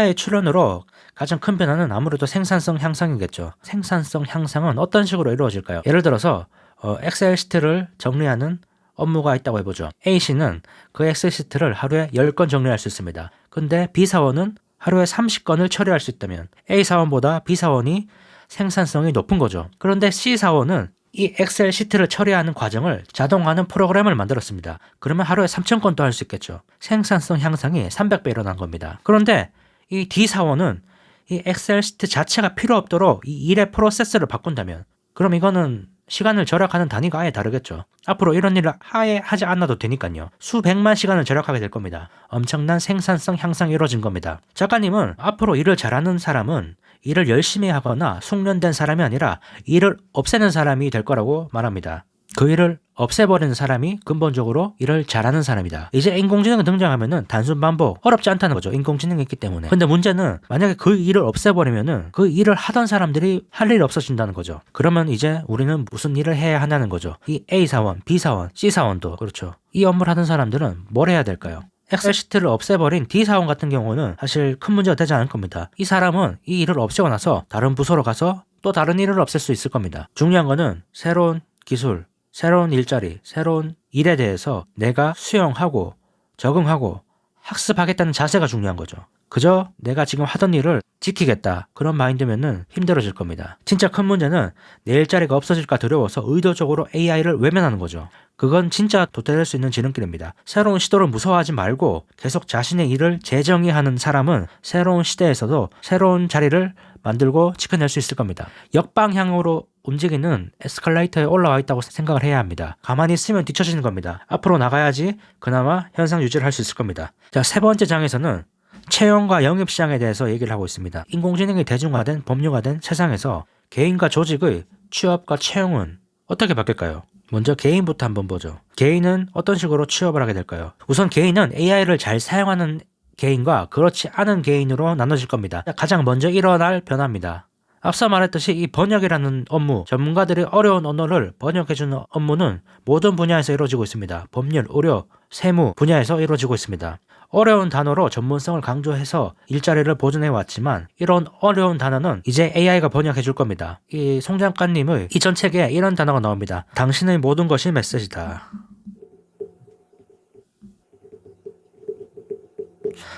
AI 출현으로 가장 큰 변화는 아무래도 생산성 향상이겠죠. 생산성 향상은 어떤 식으로 이루어질까요? 예를 들어서 어, 엑셀 시트를 정리하는 업무가 있다고 해보죠. A씨는 그 엑셀 시트를 하루에 10건 정리할 수 있습니다. 근데 B사원은 하루에 30건을 처리할 수 있다면 A사원보다 B사원이 생산성이 높은 거죠. 그런데 C사원은 이 엑셀 시트를 처리하는 과정을 자동화하는 프로그램을 만들었습니다. 그러면 하루에 3,000건도 할 수 있겠죠. 생산성 향상이 300배 일어난 겁니다. 그런데 이 D사원은 이 엑셀 시트 자체가 필요 없도록 이 일의 프로세스를 바꾼다면 그럼 이거는 시간을 절약하는 단위가 아예 다르겠죠. 앞으로 이런 일을 아예 하지 않아도 되니까요. 수백만 시간을 절약하게 될 겁니다. 엄청난 생산성 향상이 이루어진 겁니다. 작가님은 앞으로 일을 잘하는 사람은 일을 열심히 하거나 숙련된 사람이 아니라 일을 없애는 사람이 될 거라고 말합니다. 그 일을 없애버리는 사람이 근본적으로 일을 잘하는 사람이다. 이제 인공지능이 등장하면은 단순 반복, 어렵지 않다는 거죠. 인공지능이 있기 때문에. 근데 문제는 만약에 그 일을 없애버리면은 그 일을 하던 사람들이 할 일이 없어진다는 거죠. 그러면 이제 우리는 무슨 일을 해야 하냐는 거죠. 이 A사원, B사원, C사원도 그렇죠. 이 업무를 하던 사람들은 뭘 해야 될까요? 엑셀 시트를 없애버린 D사원 같은 경우는 사실 큰 문제가 되지 않을 겁니다. 이 사람은 이 일을 없애고 나서 다른 부서로 가서 또 다른 일을 없앨 수 있을 겁니다. 중요한 거는 새로운 기술, 새로운 일자리, 새로운 일에 대해서 내가 수용하고 적응하고 학습하겠다는 자세가 중요한 거죠. 그저 내가 지금 하던 일을 지키겠다. 그런 마인드면은 힘들어질 겁니다. 진짜 큰 문제는 내 일자리가 없어질까 두려워서 의도적으로 AI를 외면하는 거죠. 그건 진짜 도태될 수 있는 지름길입니다. 새로운 시도를 무서워하지 말고 계속 자신의 일을 재정의하는 사람은 새로운 시대에서도 새로운 자리를 만들고 지켜낼 수 있을 겁니다. 역방향으로 움직이는 에스컬레이터에 올라와 있다고 생각을 해야 합니다. 가만히 있으면 뒤처지는 겁니다. 앞으로 나가야지 그나마 현상 유지를 할 수 있을 겁니다. 자, 세 번째 장에서는 채용과 영입 시장에 대해서 얘기를 하고 있습니다. 인공지능이 대중화된 법률화된 세상에서 개인과 조직의 취업과 채용은 어떻게 바뀔까요? 먼저 개인부터 한번 보죠. 개인은 어떤 식으로 취업을 하게 될까요? 우선 개인은 AI를 잘 사용하는 개인과 그렇지 않은 개인으로 나눠질 겁니다. 가장 먼저 일어날 변화입니다. 앞서 말했듯이 이 번역이라는 업무, 전문가들이 어려운 언어를 번역해주는 업무는 모든 분야에서 이루어지고 있습니다. 법률, 의료, 세무 분야에서 이루어지고 있습니다. 어려운 단어로 전문성을 강조해서 일자리를 보존해 왔지만 이런 어려운 단어는 이제 AI가 번역해 줄 겁니다. 이 송 작가님의 이전 책에 이런 단어가 나옵니다. 당신의 모든 것이 메시지다.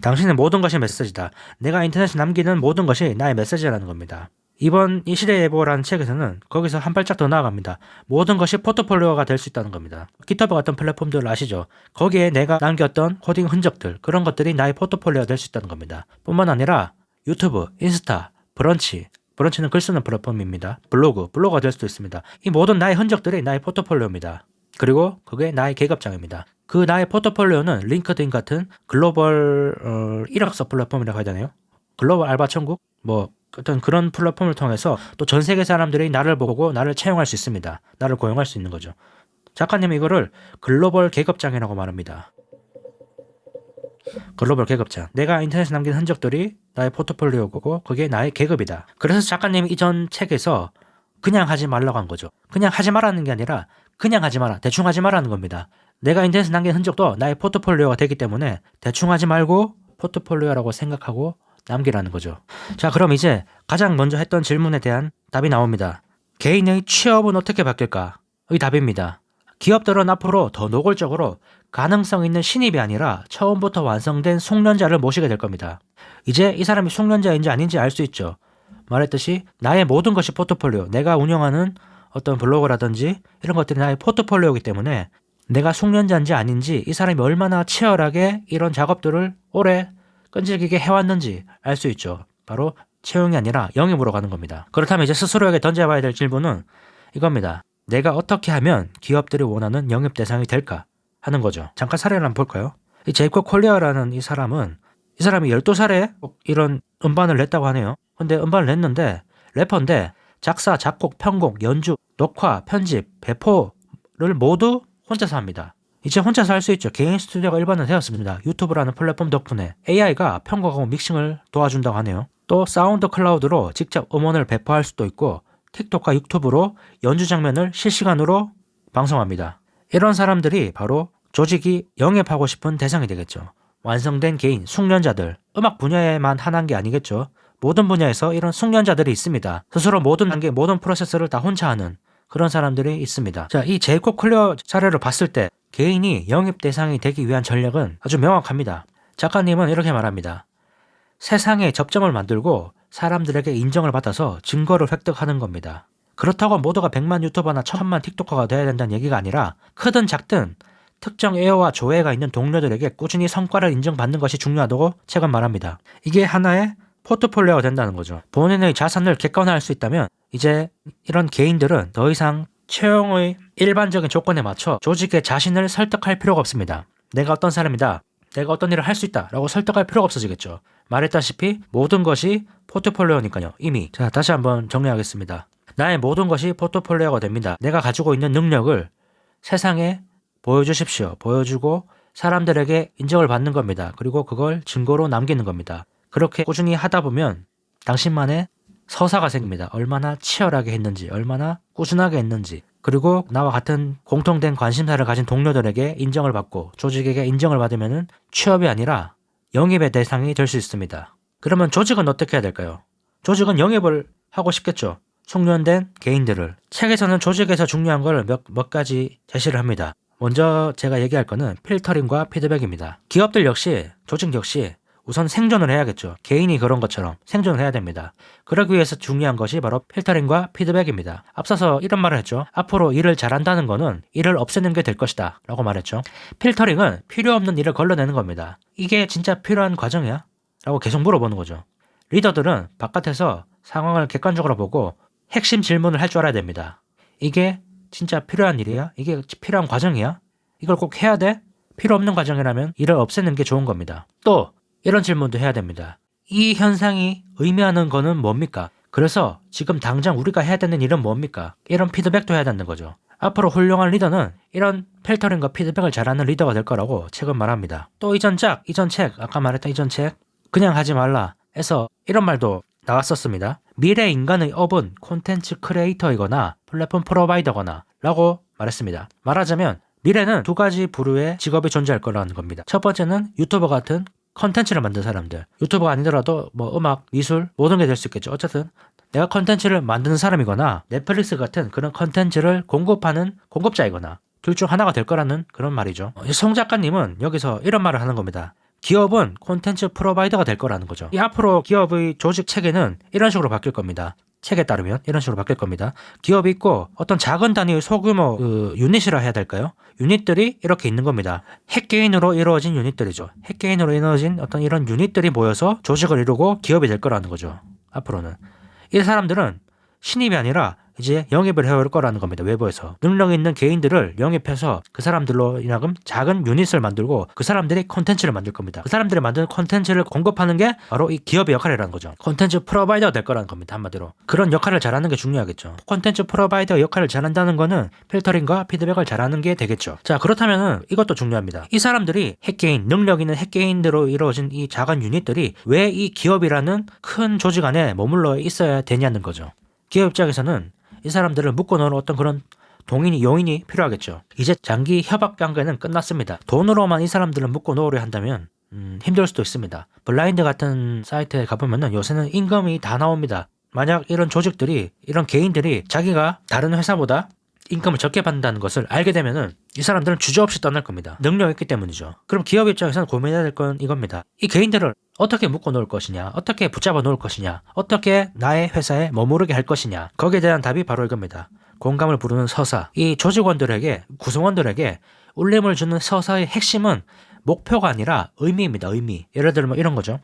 당신의 모든 것이 메시지다. 내가 인터넷에 남기는 모든 것이 나의 메시지라는 겁니다. 이번 이 시대의 예보라는 책에서는 거기서 한 발짝 더 나아갑니다. 모든 것이 포트폴리오가 될 수 있다는 겁니다. 기타브 같은 플랫폼들 아시죠? 거기에 내가 남겼던 코딩 흔적들 그런 것들이 나의 포트폴리오가 될 수 있다는 겁니다. 뿐만 아니라 유튜브, 인스타, 브런치 브런치는 글 쓰는 플랫폼입니다. 블로그, 블로그가 될 수도 있습니다. 이 모든 나의 흔적들이 나의 포트폴리오입니다. 그리고 그게 나의 계급장입니다. 그 나의 포트폴리오는 링크드인 같은 글로벌 어, 일학서 플랫폼이라고 해야 되나요? 글로벌 알바 천국? 뭐 어떤 그런 플랫폼을 통해서 또 전 세계 사람들이 나를 보고 나를 채용할 수 있습니다. 나를 고용할 수 있는 거죠. 작가님은 이거를 글로벌 계급장이라고 말합니다. 글로벌 계급장. 내가 인터넷에 남긴 흔적들이 나의 포트폴리오고 그게 나의 계급이다. 그래서 작가님이 이전 책에서 그냥 하지 말라고 한 거죠. 그냥 하지 말라는 게 아니라 그냥 하지 마라. 대충 하지 말라는 겁니다. 내가 인터넷에 남긴 흔적도 나의 포트폴리오가 되기 때문에 대충 하지 말고 포트폴리오라고 생각하고 남기라는 거죠. 자, 그럼 이제 가장 먼저 했던 질문에 대한 답이 나옵니다. 개인의 취업은 어떻게 바뀔까? 의 답입니다. 기업들은 앞으로 더 노골적으로 가능성 있는 신입이 아니라 처음부터 완성된 숙련자를 모시게 될 겁니다. 이제 이 사람이 숙련자인지 아닌지 알 수 있죠. 말했듯이 나의 모든 것이 포트폴리오, 내가 운영하는 어떤 블로그라든지 이런 것들이 나의 포트폴리오이기 때문에 내가 숙련자인지 아닌지 이 사람이 얼마나 치열하게 이런 작업들을 오래 끈질기게 해왔는지 알 수 있죠. 바로 채용이 아니라 영입으로 가는 겁니다. 그렇다면 이제 스스로에게 던져봐야 될 질문은 이겁니다. 내가 어떻게 하면 기업들이 원하는 영입 대상이 될까 하는 거죠. 잠깐 사례를 한번 볼까요? 이 제이콥 콜리어라는 이 사람은 이 사람이 12살에 이런 음반을 냈다고 하네요. 근데 음반을 냈는데 래퍼인데 작사, 작곡, 편곡, 연주, 녹화, 편집, 배포를 모두 혼자서 합니다. 이제 혼자서 할 수 있죠. 개인 스튜디오가 일반화 되었습니다. 유튜브라는 플랫폼 덕분에 AI가 편곡하고 믹싱을 도와준다고 하네요. 또 사운드 클라우드로 직접 음원을 배포할 수도 있고 틱톡과 유튜브로 연주 장면을 실시간으로 방송합니다. 이런 사람들이 바로 조직이 영입하고 싶은 대상이 되겠죠. 완성된 개인, 숙련자들, 음악 분야에만 한한 게 아니겠죠. 모든 분야에서 이런 숙련자들이 있습니다. 스스로 모든 단계, 모든 프로세스를 다 혼자 하는 그런 사람들이 있습니다. 자, 이 제이콥 클리어 사례를 봤을 때 개인이 영입 대상이 되기 위한 전략은 아주 명확합니다. 작가님은 이렇게 말합니다. 세상에 접점을 만들고 사람들에게 인정을 받아서 증거를 획득하는 겁니다. 그렇다고 모두가 100만 유튜버나 1000만 틱톡커가 돼야 된다는 얘기가 아니라 크든 작든 특정 애호와 조회가 있는 동료들에게 꾸준히 성과를 인정받는 것이 중요하다고 책은 말합니다. 이게 하나의 포트폴리오가 된다는 거죠. 본인의 자산을 객관화할 수 있다면 이제 이런 개인들은 더 이상 채용의 일반적인 조건에 맞춰 조직의 자신을 설득할 필요가 없습니다. 내가 어떤 사람이다. 내가 어떤 일을 할 수 있다. 라고 설득할 필요가 없어지겠죠. 말했다시피 모든 것이 포트폴리오니까요. 이미. 자, 다시 한번 정리하겠습니다. 나의 모든 것이 포트폴리오가 됩니다. 내가 가지고 있는 능력을 세상에 보여주십시오. 보여주고 사람들에게 인정을 받는 겁니다. 그리고 그걸 증거로 남기는 겁니다. 그렇게 꾸준히 하다 보면 당신만의 서사가 생깁니다. 얼마나 치열하게 했는지, 얼마나 꾸준하게 했는지, 그리고 나와 같은 공통된 관심사를 가진 동료들에게 인정을 받고 조직에게 인정을 받으면 취업이 아니라 영입의 대상이 될 수 있습니다. 그러면 조직은 어떻게 해야 될까요? 조직은 영입을 하고 싶겠죠. 숙련된 개인들을. 책에서는 조직에서 중요한 걸 몇, 몇 가지 제시를 합니다. 먼저 제가 얘기할 거는 필터링과 피드백입니다. 기업들 역시, 조직 역시 우선 생존을 해야겠죠. 개인이 그런 것처럼 생존을 해야 됩니다. 그러기 위해서 중요한 것이 바로 필터링과 피드백입니다. 앞서서 이런 말을 했죠. 앞으로 일을 잘한다는 거는 일을 없애는 게 될 것이다. 라고 말했죠. 필터링은 필요 없는 일을 걸러내는 겁니다. 이게 진짜 필요한 과정이야? 라고 계속 물어보는 거죠. 리더들은 바깥에서 상황을 객관적으로 보고 핵심 질문을 할 줄 알아야 됩니다. 이게 진짜 필요한 일이야? 이게 필요한 과정이야? 이걸 꼭 해야 돼? 필요 없는 과정이라면 일을 없애는 게 좋은 겁니다. 또 이런 질문도 해야 됩니다. 이 현상이 의미하는 거는 뭡니까? 그래서 지금 당장 우리가 해야 되는 일은 뭡니까? 이런 피드백도 해야 되는 거죠. 앞으로 훌륭한 리더는 이런 필터링과 피드백을 잘하는 리더가 될 거라고 책은 말합니다. 또 이전 작, 이전 책, 아까 말했던 이전 책, 그냥 하지 말라 에서 이런 말도 나왔었습니다. 미래 인간의 업은 콘텐츠 크리에이터이거나 플랫폼 프로바이더거나 라고 말했습니다. 말하자면 미래는 두 가지 부류의 직업이 존재할 거라는 겁니다. 첫 번째는 유튜버 같은 컨텐츠를 만든 사람들. 유튜버가 아니더라도 뭐 음악, 미술 모든 게 될 수 있겠죠. 어쨌든 내가 컨텐츠를 만드는 사람이거나 넷플릭스 같은 그런 컨텐츠를 공급하는 공급자이거나 둘 중 하나가 될 거라는 그런 말이죠. 송 작가님은 여기서 이런 말을 하는 겁니다. 기업은 콘텐츠 프로바이더가 될 거라는 거죠. 이 앞으로 기업의 조직 체계는 이런 식으로 바뀔 겁니다. 책에 따르면 이런 식으로 바뀔 겁니다. 기업이 있고 어떤 작은 단위의 소규모 그 유닛이라 해야 될까요? 유닛들이 이렇게 있는 겁니다. 핵개인으로 이루어진 유닛들이죠. 핵개인으로 이루어진 어떤 이런 유닛들이 모여서 조직을 이루고 기업이 될 거라는 거죠. 앞으로는 이 사람들은 신입이 아니라 이제 영입을 해올 거라는 겁니다. 외부에서. 능력 있는 개인들을 영입해서 그 사람들로 인하금 작은 유닛을 만들고 그 사람들이 콘텐츠를 만들 겁니다. 그 사람들이 만드는 콘텐츠를 공급하는 게 바로 이 기업의 역할이라는 거죠. 콘텐츠 프로바이더가 될 거라는 겁니다. 한마디로. 그런 역할을 잘하는 게 중요하겠죠. 콘텐츠 프로바이더 역할을 잘한다는 거는 필터링과 피드백을 잘하는 게 되겠죠. 자, 그렇다면은 이것도 중요합니다. 이 사람들이 핵개인, 능력 있는 핵개인으로 이루어진 이 작은 유닛들이 왜 이 기업이라는 큰 조직 안에 머물러 있어야 되냐는 거죠. 기업 입장에서는 이 사람들을 묶어놓은 어떤 그런 동인이 요인이 필요하겠죠. 이제 장기 협약 관계는 끝났습니다. 돈으로만 이 사람들을 묶어 놓으려 한다면 음, 힘들 수도 있습니다. 블라인드 같은 사이트에 가보면은 요새는 임금이 다 나옵니다. 만약 이런 조직들이 이런 개인들이 자기가 다른 회사보다 임금을 적게 받는다는 것을 알게 되면은 이 사람들은 주저없이 떠날 겁니다. 능력이 있기 때문이죠. 그럼 기업 입장에서는 고민해야 될 건 이겁니다. 이 개인들을 어떻게 묶어 놓을 것이냐, 어떻게 붙잡아 놓을 것이냐, 어떻게 나의 회사에 머무르게 할 것이냐. 거기에 대한 답이 바로 이겁니다. 공감을 부르는 서사. 이 조직원들에게, 구성원들에게 울림을 주는 서사의 핵심은 목표가 아니라 의미입니다. 의미. 예를 들면 이런 거죠.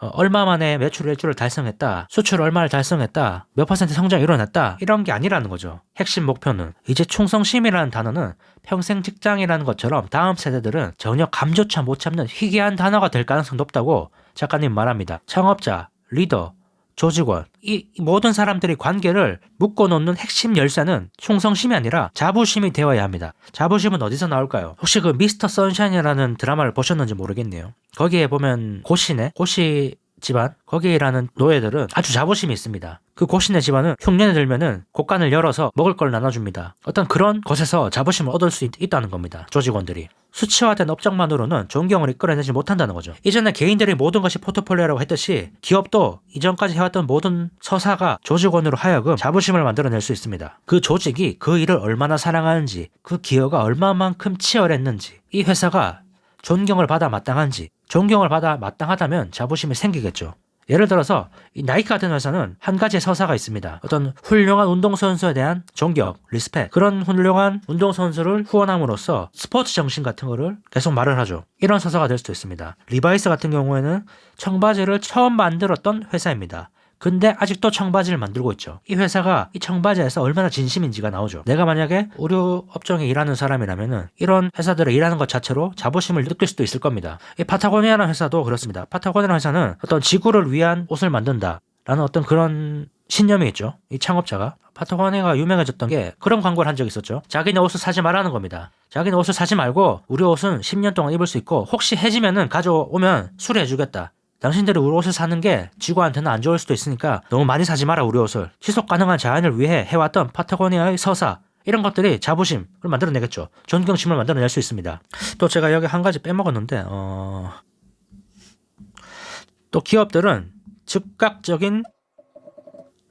어, 얼마 만에 매출 일주를 달성했다. 수출 얼마를 달성했다. 몇 퍼센트 성장이 일어났다. 이런 게 아니라는 거죠. 핵심 목표는 이제 충성심이라는 단어는 평생 직장이라는 것처럼 다음 세대들은 전혀 감조차 못 참는 희귀한 단어가 될 가능성이 높다고 작가님 말합니다. 창업자, 리더, 조직원, 이 모든 사람들이 관계를 묶어놓는 핵심 열쇠는 충성심이 아니라 자부심이 되어야 합니다. 자부심은 어디서 나올까요? 혹시 그 미스터 선샤인이라는 드라마를 보셨는지 모르겠네요. 거기에 보면 고시네? 고시 집안 거기에 일하는 노예들은 아주 자부심이 있습니다. 그 고신의 집안은 흉년에 들면은 곳간을 열어서 먹을 걸 나눠줍니다. 어떤 그런 것에서 자부심을 얻을 수 있, 다는 겁니다. 조직원들이. 수치화된 업적만으로는 존경을 이끌어내지 못한다는 거죠. 이전에 개인들이 모든 것이 포트폴리오라고 했듯이 기업도 이전까지 해왔던 모든 서사가 조직원으로 하여금 자부심을 만들어낼 수 있습니다. 그 조직이 그 일을 얼마나 사랑하는지, 그 기여가 얼마만큼 치열했는지, 이 회사가 존경을 받아 마땅한지, 존경을 받아 마땅하다면 자부심이 생기겠죠. 예를 들어서 이 나이키 같은 회사는 한 가지 서사가 있습니다. 어떤 훌륭한 운동선수에 대한 존경, 리스펙 그런 훌륭한 운동선수를 후원함으로써 스포츠 정신 같은 거를 계속 말을 하죠. 이런 서사가 될 수도 있습니다. 리바이스 같은 경우에는 청바지를 처음 만들었던 회사입니다. 근데 아직도 청바지를 만들고 있죠. 이 회사가 이 청바지에서 얼마나 진심인지가 나오죠. 내가 만약에 의료 업종에 일하는 사람이라면은 이런 회사들에 일하는 것 자체로 자부심을 느낄 수도 있을 겁니다. 이 파타고니아라는 회사도 그렇습니다. 파타고니아라는 회사는 어떤 지구를 위한 옷을 만든다. 라는 어떤 그런 신념이 있죠. 이 창업자가. 파타고니아가 유명해졌던 게 그런 광고를 한 적이 있었죠. 자기네 옷을 사지 말라는 겁니다. 자기네 옷을 사지 말고 우리 옷은 10년 동안 입을 수 있고 혹시 해지면은 가져오면 수리해주겠다. 당신들이 우리 옷을 사는 게 지구한테는 안 좋을 수도 있으니까 너무 많이 사지 마라 우리 옷을. 지속 가능한 자연을 위해 해왔던 파타고니아의 서사. 이런 것들이 자부심을 만들어내겠죠. 존경심을 만들어낼 수 있습니다. 또 제가 여기 한 가지 빼먹었는데 어... 또 기업들은 즉각적인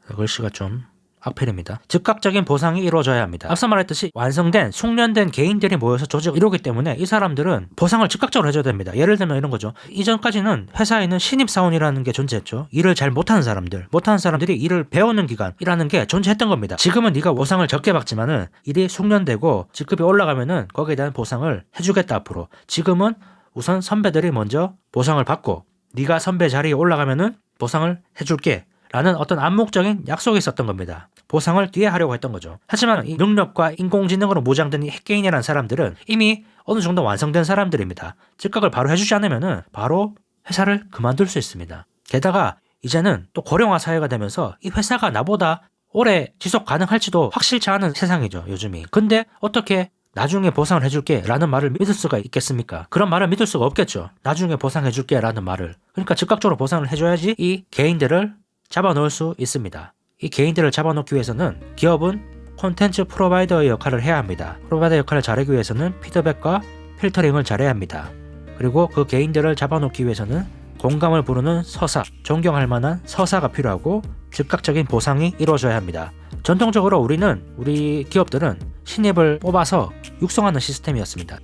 글씨가 좀 악필입니다. 즉각적인 보상이 이루어져야 합니다. 앞서 말했듯이 완성된 숙련된 개인들이 모여서 조직을 이루기 때문에 이 사람들은 보상을 즉각적으로 해줘야 됩니다. 예를 들면 이런 거죠. 이전까지는 회사에는 신입 사원이라는 게 존재했죠. 일을 잘 못하는 사람들, 못하는 사람들이 일을 배우는 기간이라는 게 존재했던 겁니다. 지금은 네가 보상을 적게 받지만은 일이 숙련되고 직급이 올라가면은 거기에 대한 보상을 해주겠다 앞으로. 지금은 우선 선배들이 먼저 보상을 받고 네가 선배 자리에 올라가면은 보상을 해줄게. 라는 어떤 암묵적인 약속이 있었던 겁니다. 보상을 뒤에 하려고 했던 거죠. 하지만 이 능력과 인공지능으로 무장된 이 핵개인이라는 사람들은 이미 어느 정도 완성된 사람들입니다. 즉각을 바로 해주지 않으면은 바로 회사를 그만둘 수 있습니다. 게다가 이제는 또 고령화 사회가 되면서 이 회사가 나보다 오래 지속 가능할지도 확실치 않은 세상이죠, 요즘이. 근데 어떻게 나중에 보상을 해줄게 라는 말을 믿을 수가 있겠습니까? 그런 말을 믿을 수가 없겠죠. 나중에 보상해줄게 라는 말을. 그러니까 즉각적으로 보상을 해줘야지 이 개인들을 잡아놓을 수 있습니다. 이 개인들을 잡아놓기 위해서는 기업은 콘텐츠 프로바이더의 역할을 해야 합니다. 프로바이더 역할을 잘하기 위해서는 피드백과 필터링을 잘해야 합니다. 그리고 그 개인들을 잡아놓기 위해서는 공감을 부르는 서사, 존경할 만한 서사가 필요하고 즉각적인 보상이 이루어져야 합니다. 전통적으로 우리는 우리 기업들은 신입을 뽑아서 육성하는 시스템이었습니다.